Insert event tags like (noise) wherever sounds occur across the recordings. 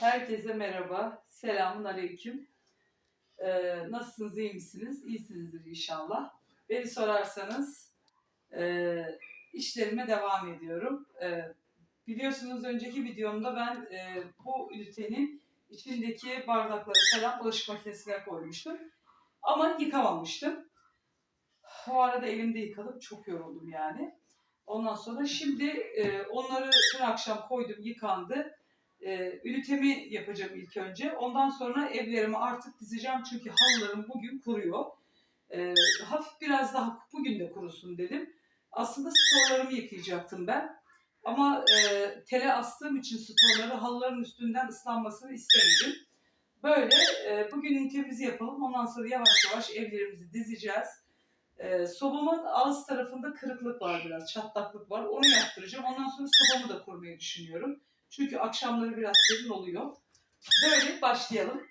Herkese merhaba. Selamun aleyküm. Ee, nasılsınız, iyi misiniz? İyisinizdir inşallah. Beni sorarsanız e, işlerime devam ediyorum. E, biliyorsunuz önceki videomda ben e, bu ünitenin içindeki bardakları falan bulaşık makinesine koymuştum. Ama yıkamamıştım. O arada elimde yıkadım. Çok yoruldum yani. Ondan sonra şimdi e, onları dün akşam koydum, yıkandı e, ünitemi yapacağım ilk önce. Ondan sonra evlerimi artık dizeceğim çünkü halılarım bugün kuruyor. E, hafif biraz daha bugün de kurusun dedim. Aslında storlarımı yıkayacaktım ben. Ama e, tele astığım için storları halıların üstünden ıslanmasını istemedim. Böyle e, bugün ünitemizi yapalım. Ondan sonra yavaş yavaş evlerimizi dizeceğiz. E, sobamın ağız tarafında kırıklık var biraz, çatlaklık var. Onu yaptıracağım. Ondan sonra sobamı da kurmayı düşünüyorum. Çünkü akşamları biraz serin oluyor. Böyle başlayalım.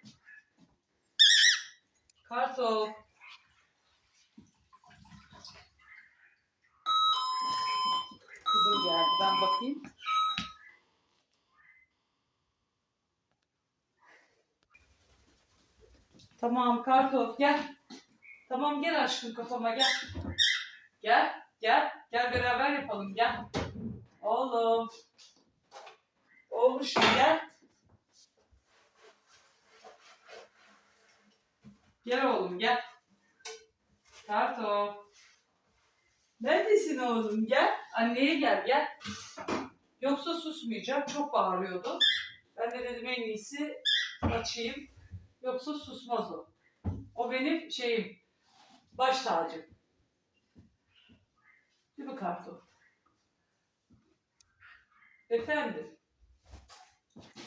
Kartof. Kızım geldi. Ben bakayım. Tamam Kartof gel. Tamam gel aşkım kafama gel. Gel, gel. Gel beraber yapalım gel. Oğlum. Olmuş gel. Gel oğlum gel. Karto. Neredesin oğlum gel. Anneye gel gel. Yoksa susmayacak. Çok bağırıyordu. Ben de dedim en iyisi açayım. Yoksa susmaz o. O benim şeyim. Baş tacım. Değil mi Karto? Efendim?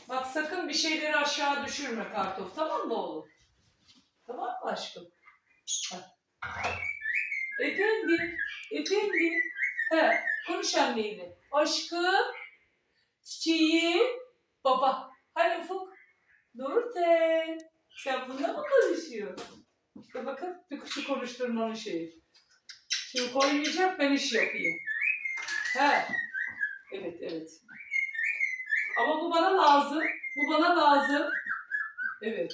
Bak sakın bir şeyleri aşağı düşürme kartof. Tamam mı oğlum? Tamam mı aşkım? Bak. Efendim? Efendim? He, konuş anneyle. Aşkım, çiçeğim, baba. Hani Ufuk? Nurten. Sen bununla mı konuşuyorsun? İşte bakın bir kuşu konuşturmanın şeyi. Şimdi koymayacak ben iş yapayım. He. Evet, evet. Ama bu bana lazım. Bu bana lazım. Evet.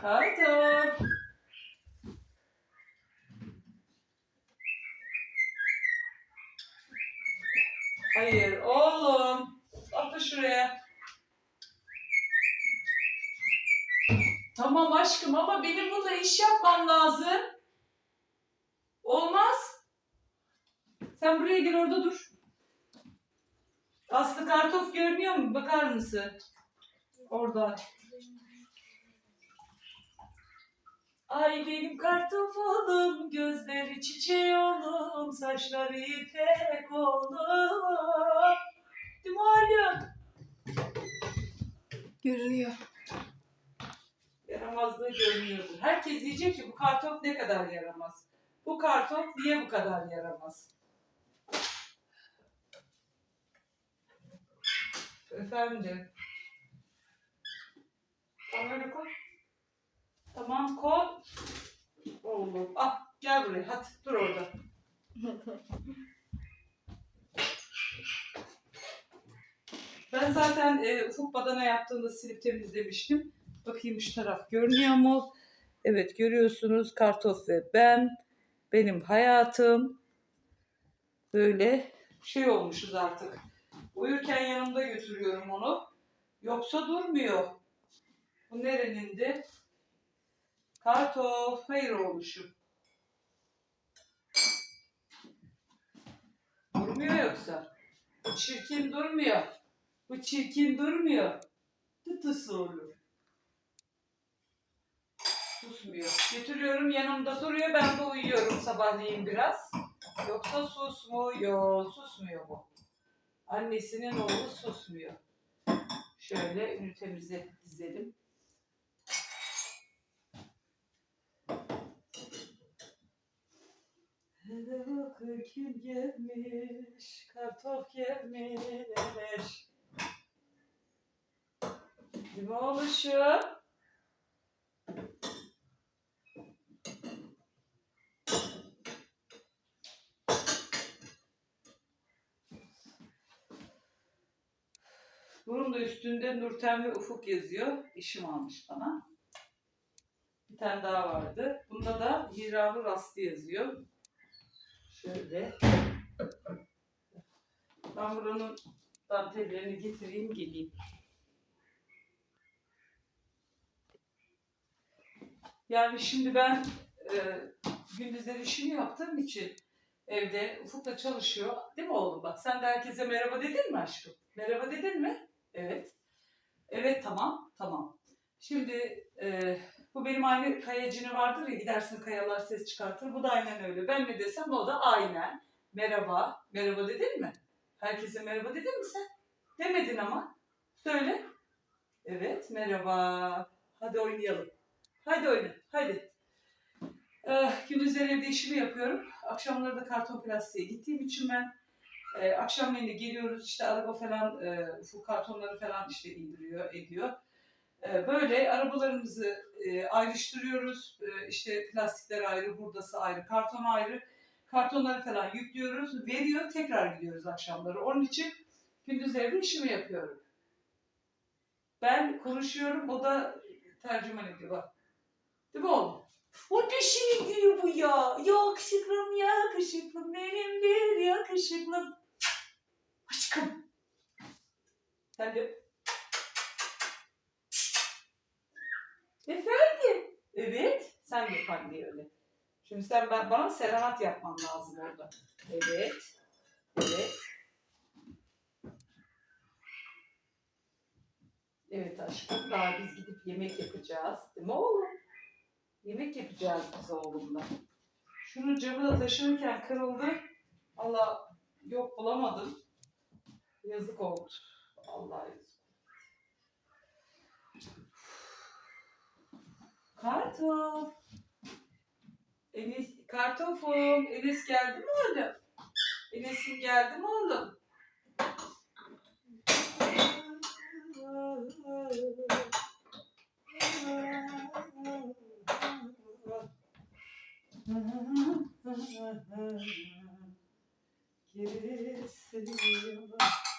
Kartop. Hayır oğlum. Atla şuraya. Tamam aşkım ama benim burada iş yapmam lazım. Olmaz. Sen buraya gel orada dur. Aslı kartof görünüyor mu? Bakar mısın? Orada. Ay benim kartof oğlum, gözleri çiçeği oğlum, saçları ipek oğlum. Değil mi oğlum? Görünüyor. Yaramazlığı görünüyordur. Herkes diyecek ki bu kartof ne kadar yaramaz. Bu kartof niye bu kadar yaramaz? Efendim. Tamam öyle koy. Tamam koy. Oğlum. Ah gel buraya. Hadi dur orada. Ben zaten e, ufuk badana yaptığında silip temizlemiştim. Bakayım şu taraf görünüyor mu? Evet görüyorsunuz kartof ve ben. Benim hayatım. Böyle şey olmuşuz artık. Uyurken yanımda götürüyorum onu. Yoksa durmuyor. Bu nerenindi? Kartof. Hayır olmuşum. Durmuyor yoksa. Bu çirkin durmuyor. Bu çirkin durmuyor. Tıtısı olur. Susmuyor. Götürüyorum yanımda duruyor. Ben de uyuyorum sabahleyin biraz. Yoksa susmuyor. Susmuyor bu. Annesinin oğlu susmuyor. Şöyle ünitemizi dizelim. Hele bak kim gelmiş, kartof gelmiş. Değil mi oğluşum? Bunun da üstünde Nurten ve Ufuk yazıyor. İşim almış bana. Bir tane daha vardı. Bunda da Hiralı Rastı yazıyor. Şöyle. Ben buranın dantellerini getireyim geleyim. Yani şimdi ben e, gündüzleri işimi yaptığım için evde Ufuk da çalışıyor. Değil mi oğlum? Bak sen de herkese merhaba dedin mi aşkım? Merhaba dedin mi? Evet. Evet tamam. Tamam. Şimdi e, bu benim aynı kayacını vardır ya gidersin kayalar ses çıkartır. Bu da aynen öyle. Ben ne desem o da aynen. Merhaba. Merhaba dedin mi? Herkese merhaba dedin mi sen? Demedin ama. Söyle. Evet merhaba. Hadi oynayalım. Hadi oyna. Hadi. Ee, gündüzleri evde işimi yapıyorum. Akşamları da karton plastiğe gittiğim için ben e, akşamleyin de geliyoruz işte araba falan e, bu kartonları falan işte indiriyor ediyor. E, böyle arabalarımızı e, ayrıştırıyoruz. E, işte plastikler ayrı, hurdası ayrı, karton ayrı. Kartonları falan yüklüyoruz, veriyor, tekrar gidiyoruz akşamları. Onun için gündüz evde işimi yapıyorum. Ben konuşuyorum, o da tercüman ediyor bak. Değil mi oğlum? O dişinin gülü bu ya. Yakışıklım yakışıklım benim bir yakışıklım. Aşkım. Sen de. Efendim? Evet. Sen de yapan öyle. Şimdi sen ben, bana serenat yapman lazım orada. Evet. Evet. Evet aşkım. Daha biz gidip yemek yapacağız. Değil mi oğlum? Yemek yapacağız biz oğlumla. Şunun camı da taşırken kırıldı. Allah yok bulamadım. Yazık oldu. Allah yazık. Kartof. Enes, kartofum. Enes geldi mi oğlum? Enes'im geldi mi oğlum? Gerisi var.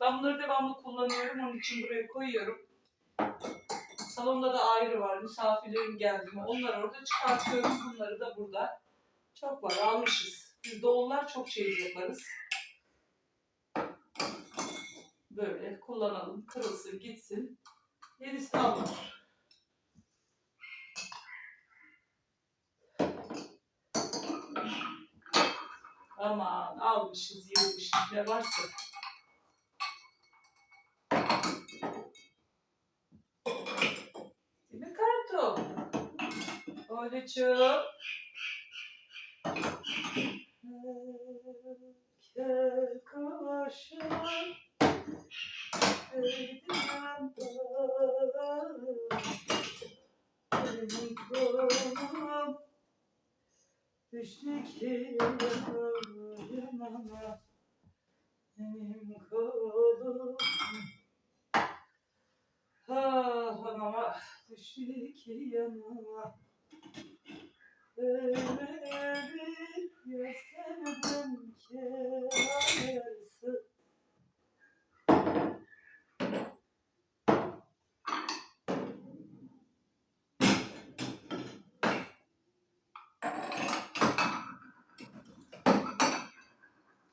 Ben bunları devamlı kullanıyorum. Onun için buraya koyuyorum. Salonda da ayrı var. Misafirlerim geldi mi? Onları orada çıkartıyorum. Bunları da burada. Çok var. Almışız. Biz doğullar çok şey yaparız. Böyle kullanalım. Kırılsın gitsin. Gerisi kalmaz. Aman almışız, yığmışız ne varsa. Değil mi Karto? Oğlucuğum. Gel koşalım. Eydem Benim kolum Düştü ki yanıma Benim kolum Ah anama düştü ki yanıma. Öyle bir yaslandım ki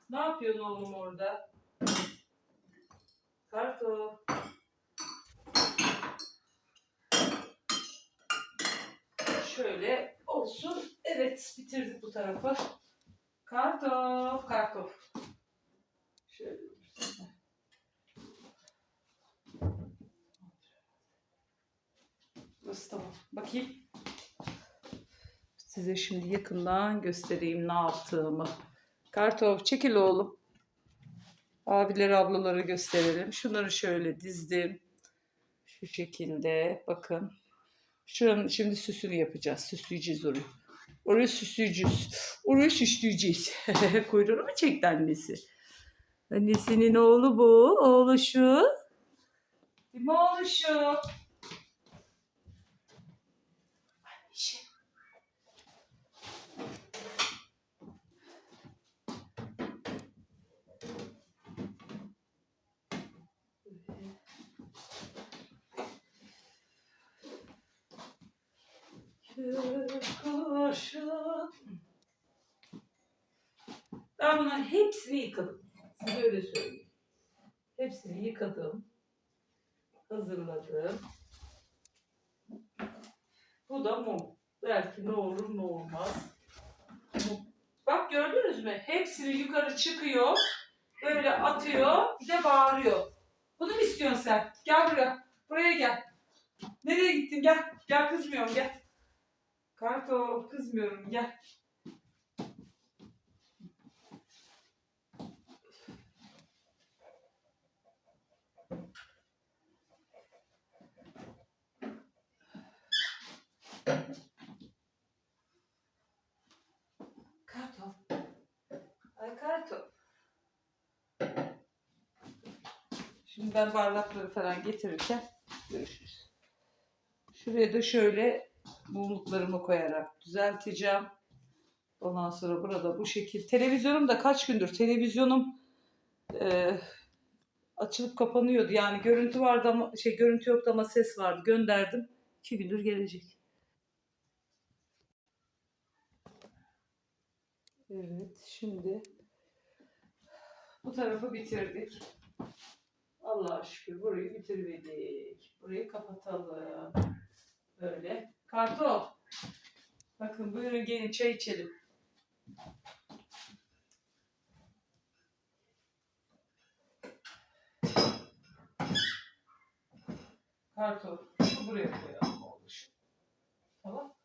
Ne yapıyorsun oğlum orada? Karto. Şöyle olsun. Evet bitirdik bu tarafı. Kartof, kartof. Şöyle. Burası tamam. Bakayım. Size şimdi yakından göstereyim ne yaptığımı. Kartof çekil oğlum. Abileri ablaları gösterelim. Şunları şöyle dizdim. Şu şekilde bakın. Şuranın şimdi süsünü yapacağız. Süsleyeceğiz orayı. Orayı süsleyeceğiz. Orayı süsleyeceğiz. (laughs) Kuyruğunu mu çekti annesi? Annesinin oğlu bu. Oğlu şu. Değil mi oğlu şu? Ben bunların hepsini yıkadım. Size öyle söyleyeyim. Hepsini yıkadım. Hazırladım. Bu da mum. Belki ne olur ne olmaz. Bak gördünüz mü? Hepsini yukarı çıkıyor. Böyle atıyor. Bir de bağırıyor. Bunu mu istiyorsun sen? Gel buraya. Buraya gel. Nereye gittin? Gel. Gel kızmıyorum gel. Karto kızmıyorum gel. Karto. Ay Karto. Şimdi ben bardakları falan getirirken görüşürüz. Şuraya da şöyle mumluklarımı koyarak düzelteceğim. Ondan sonra burada bu şekil. Televizyonum da kaç gündür televizyonum e, açılıp kapanıyordu. Yani görüntü vardı ama şey görüntü yoktu ama ses vardı. Gönderdim. İki gündür gelecek. Evet şimdi bu tarafı bitirdik. Allah'a şükür burayı bitirdik. Burayı kapatalım. Böyle. Karto. Bakın buyurun gelin çay içelim. Karto. Şu buraya koyalım oğlum. Tamam.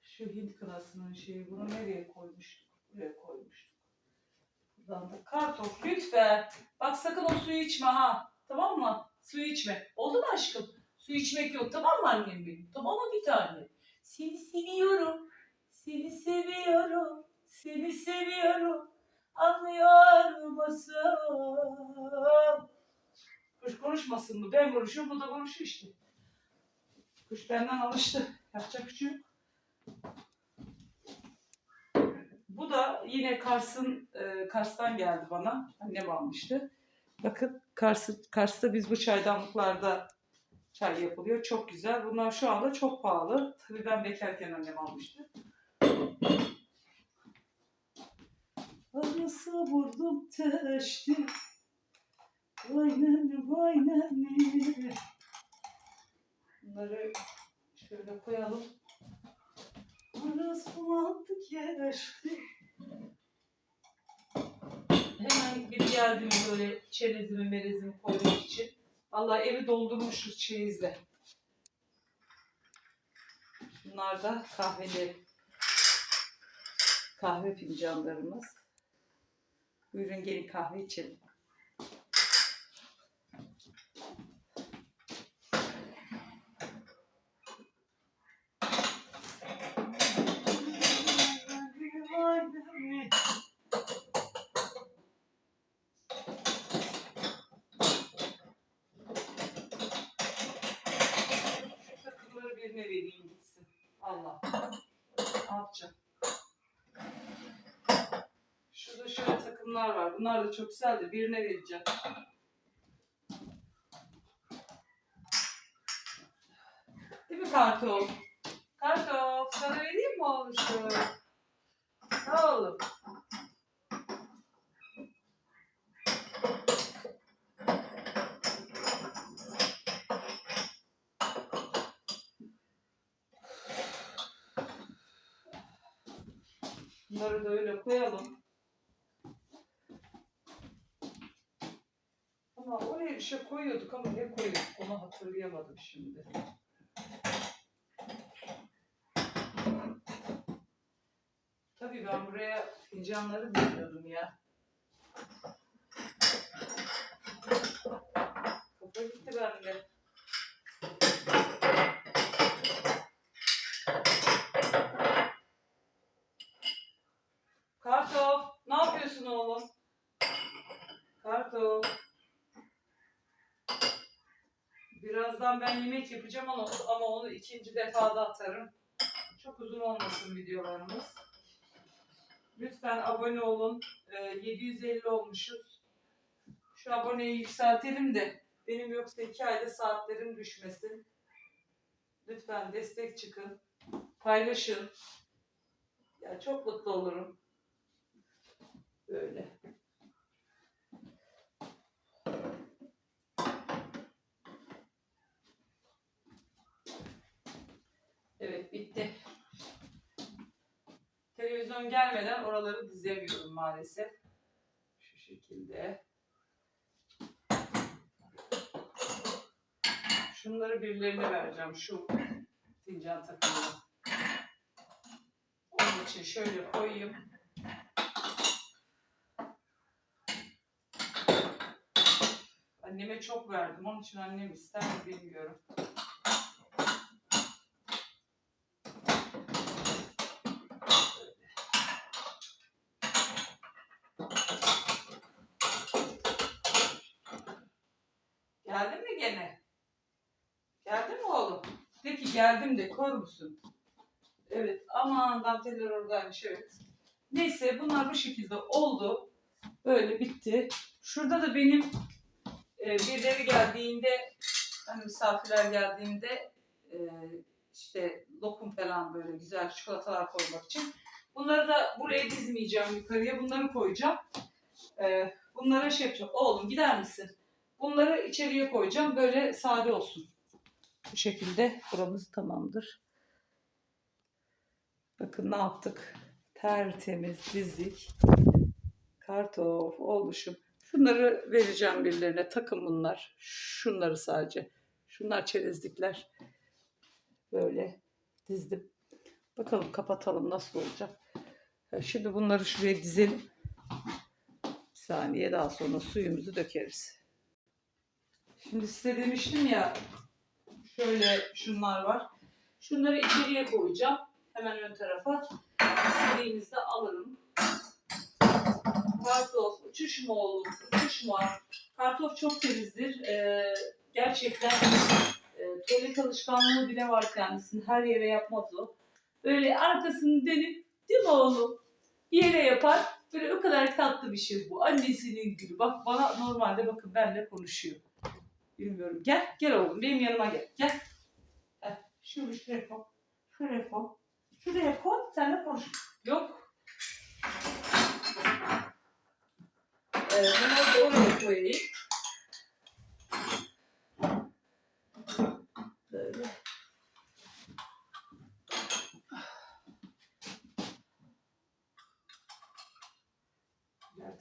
Şu Hint kınasının şeyi bunu nereye koymuştuk? Buraya koymuştuk. Buradan da kartof lütfen. Bak sakın o suyu içme ha. Tamam mı? Suyu içme. Oldu mu aşkım? Su içmek yok tamam mı annem benim? Tamam mı bir tane? Seni seviyorum. Seni seviyorum. Seni seviyorum. Anlıyor musun? Kuş konuşmasın mı? Ben konuşuyorum bu da konuşuyor işte. Kuş benden alıştı. Yapacak bir şey yok. Bu da yine Kars'ın e, Kars'tan geldi bana. Annem almıştı. Bakın Kars'ı, Kars'ta biz bu çaydanlıklarda çay yapılıyor. Çok güzel. Bunlar şu anda çok pahalı. Tabii ben bekarken annem almıştı. Arası vurdum teşti. Vay nene vay nene. Bunları şöyle koyalım. Arası vurdu geçti. Hemen bir geldim böyle çerezimi merezimi koymak için. Allah evi doldurmuşuz çeyizle. Bunlar da kahveleri. Kahve fincanlarımız. Buyurun gelin kahve içelim. Bunlar da çok güzel de birine vereceğim. Değil mi Kartof? Kartof sana vereyim mi oğluşum? Ne oğlum? Bunları da öyle koyalım. Ama oraya bir şey koyuyorduk ama ne koyuyorduk onu hatırlayamadım şimdi. Tabii ben buraya fincanları diziyordum ya. Kafa gitti bende. Kartof, ne yapıyorsun oğlum? Kartof. Birazdan ben yemek yapacağım ama, ama onu ikinci defada atarım. Çok uzun olmasın videolarımız. Lütfen abone olun. Ee, 750 olmuşuz. Şu aboneyi yükseltelim de benim yoksa iki ayda saatlerim düşmesin. Lütfen destek çıkın. Paylaşın. Ya çok mutlu olurum. Böyle. Evet bitti. Televizyon gelmeden oraları dizemiyorum maalesef. Şu şekilde. Şunları birilerine vereceğim. Şu fincan takımını. Onun için şöyle koyayım. Anneme çok verdim. Onun için annem ister mi bilmiyorum. Geldin mi gene? Geldin mi oğlum? De ki geldim de koy musun? Evet aman danteller oradaymış evet. Neyse bunlar bu şekilde oldu. Böyle bitti. Şurada da benim e, birileri geldiğinde hani misafirler geldiğinde e, işte lokum falan böyle güzel çikolatalar koymak için. Bunları da buraya dizmeyeceğim yukarıya. Bunları koyacağım. E, bunlara şey yapacağım. Oğlum gider misin? Bunları içeriye koyacağım. Böyle sade olsun. Bu şekilde buramız tamamdır. Bakın ne yaptık. Tertemiz dizdik. Kartof olmuşum. Şunları vereceğim birilerine. Takım bunlar. Şunları sadece. Şunlar çerezlikler. Böyle dizdim. Bakalım kapatalım nasıl olacak. Şimdi bunları şuraya dizelim. Bir saniye daha sonra suyumuzu dökeriz. Şimdi size demiştim ya şöyle şunlar var. Şunları içeriye koyacağım. Hemen ön tarafa. İstediğinizde alırım. Kartof, uçuş mu oğlum? Uçuş mu? Kartof çok temizdir. Ee, gerçekten e, tuvalet alışkanlığı bile var kendisinin. Her yere yapmaz o. Böyle arkasını dönüp değil mi oğlum? Yere yapar. Böyle o kadar tatlı bir şey bu. Annesinin gülü. Bak bana normalde bakın benimle konuşuyor. Bilmiyorum. Gel, gel oğlum. Benim yanıma gel. Gel. Heh, şunu şuraya koy. Şuraya koy. Şuraya koy. Seninle konuş. Yok. Bunları da oraya koyayım.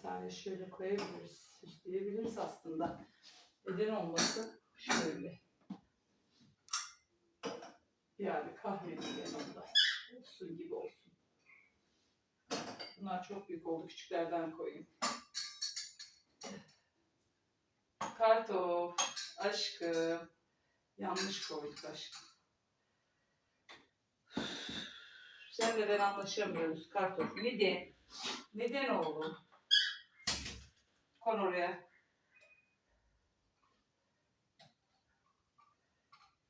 Tane şöyle koyabiliriz. Süsleyebiliriz aslında. Neden olmasın? Şöyle. Yani kahvenin yanında. Olsun gibi olsun. Bunlar çok büyük oldu. Küçüklerden koyayım. Kartof. Aşkım. Yanlış koyduk aşkım. Sen de ben anlaşamıyoruz kartof. Neden? Neden oğlum? Kon oraya.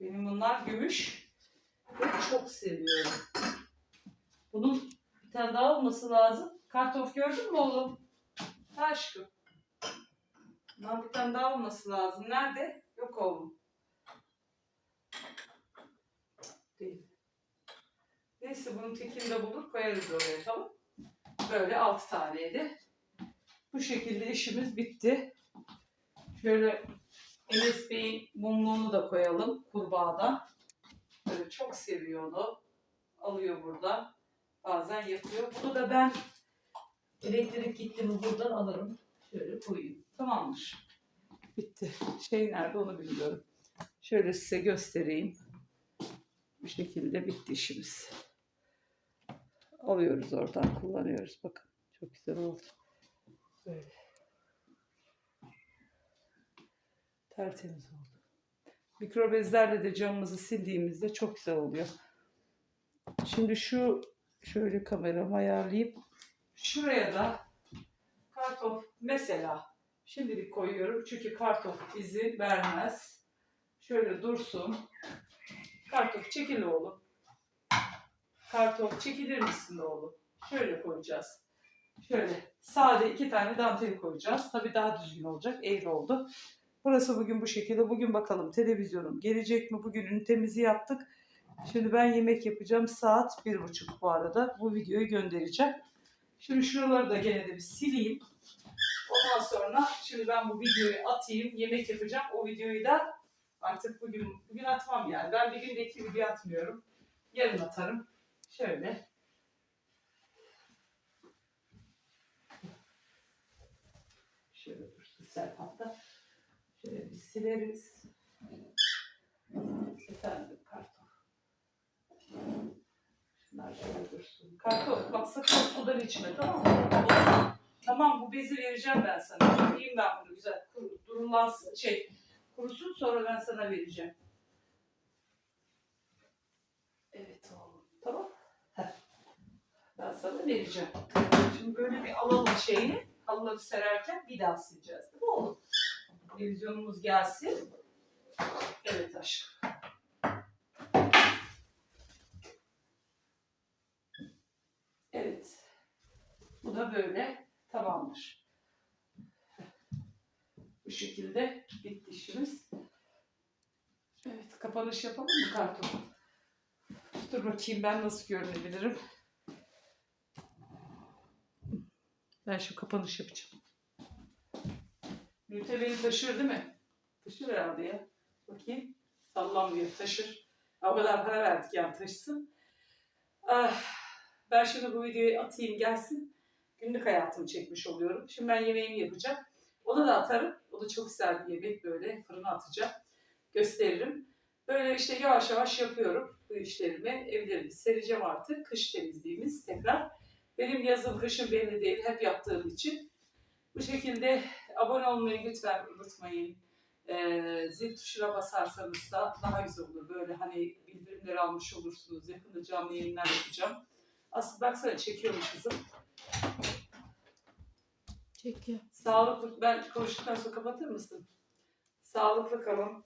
Benim bunlar gümüş. Ve çok seviyorum. Bunun bir tane daha olması lazım. Kartof gördün mü oğlum? Aşkım. Bundan bir tane daha olması lazım. Nerede? Yok oğlum. Değil. Neyse bunun tekini de bulur koyarız oraya tamam. Böyle altı taneydi. Bu şekilde işimiz bitti. Şöyle Enes Bey'in mumluğunu da koyalım kurbağada. Böyle çok seviyor onu. Alıyor burada. Bazen yapıyor. Bunu da ben elektrik gitti mi buradan alırım. Şöyle koyayım. Tamamdır. Bitti. Şey nerede onu bilmiyorum. Şöyle size göstereyim. Bu şekilde bitti işimiz. Alıyoruz oradan kullanıyoruz. Bakın çok güzel oldu. Böyle. Tertemiz oldu. Mikrobezlerle de camımızı sildiğimizde çok güzel oluyor. Şimdi şu şöyle kameramı ayarlayıp şuraya da kartof mesela şimdilik koyuyorum çünkü kartof izin vermez. Şöyle dursun. Kartof çekil oğlum. Kartof çekilir misin oğlum? Şöyle koyacağız. Şöyle sade iki tane dantel koyacağız. Tabii daha düzgün olacak. Eğri oldu. Burası bugün bu şekilde. Bugün bakalım televizyonum gelecek mi? Bugünün temizi yaptık. Şimdi ben yemek yapacağım. Saat bir buçuk bu arada. Bu videoyu göndereceğim. Şimdi şuraları da gene de bir sileyim. Ondan sonra şimdi ben bu videoyu atayım. Yemek yapacağım. O videoyu da artık bugün bugün atmam yani. Ben bir günde iki video atmıyorum. Yarın atarım. Şöyle. Şöyle dursun Serpat'ta. Şöyle bir sileriz. Efendim karton. Şunlar şöyle dursun. Karton bak sakın sudan içme tamam mı? Tamam bu bezi vereceğim ben sana. Yiyeyim ben bunu güzel. Kuru, durulansın şey kurusun sonra ben sana vereceğim. Evet oğlum. Tamam. Heh. Ben sana vereceğim. Şimdi böyle bir alalım şeyini. Halıları sererken bir daha sileceğiz. Değil mi oğlum? Televizyonumuz gelsin. Evet aşkım. Evet. Bu da böyle tamamdır. Bu şekilde bitti işimiz. Evet kapanış yapalım mı karton? Dur bakayım ben nasıl görünebilirim. Ben şu kapanış yapacağım. Beni taşır değil mi? Taşır herhalde ya. Bakayım. Sallanmıyor. Taşır. O kadar para verdik yani taşısın. Ah, ben şimdi bu videoyu atayım gelsin. Günlük hayatımı çekmiş oluyorum. Şimdi ben yemeğimi yapacağım. Onu da atarım. O da çok güzel bir yemek böyle. Fırına atacağım. Gösteririm. Böyle işte yavaş yavaş yapıyorum bu işlerimi. Evlerimi sereceğim artık. Kış temizliğimiz tekrar. Benim yazım kışım belli değil. Hep yaptığım için. Bu şekilde abone olmayı lütfen unutmayın. Ee, zil tuşuna basarsanız da daha güzel olur. Böyle hani bildirimleri almış olursunuz. Yakında canlı yayınlar yapacağım. Aslı baksana çekiyorum kızım. Çekiyor. Sağlıklı, ben konuştuktan sonra kapatır mısın? Sağlıklı kalın.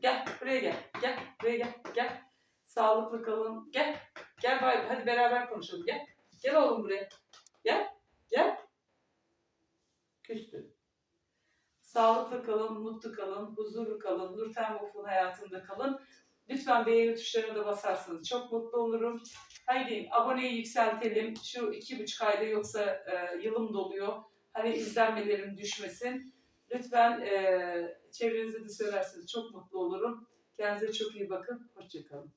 Gel, buraya gel. Gel, buraya gel. Gel. Sağlıklı kalın. Gel. Gel bay, hadi beraber konuşalım. Gel. Gel oğlum buraya. Gel. Gel. Küstü. Sağlıklı kalın, mutlu kalın, huzurlu kalın, Nurten Vof'un hayatında kalın. Lütfen beğeni tuşlarına da basarsanız çok mutlu olurum. Haydi aboneyi yükseltelim. Şu iki buçuk ayda yoksa e, yılım doluyor. Hani izlenmelerim düşmesin. Lütfen e, çevrenize de söylerseniz çok mutlu olurum. Kendinize çok iyi bakın. Hoşçakalın.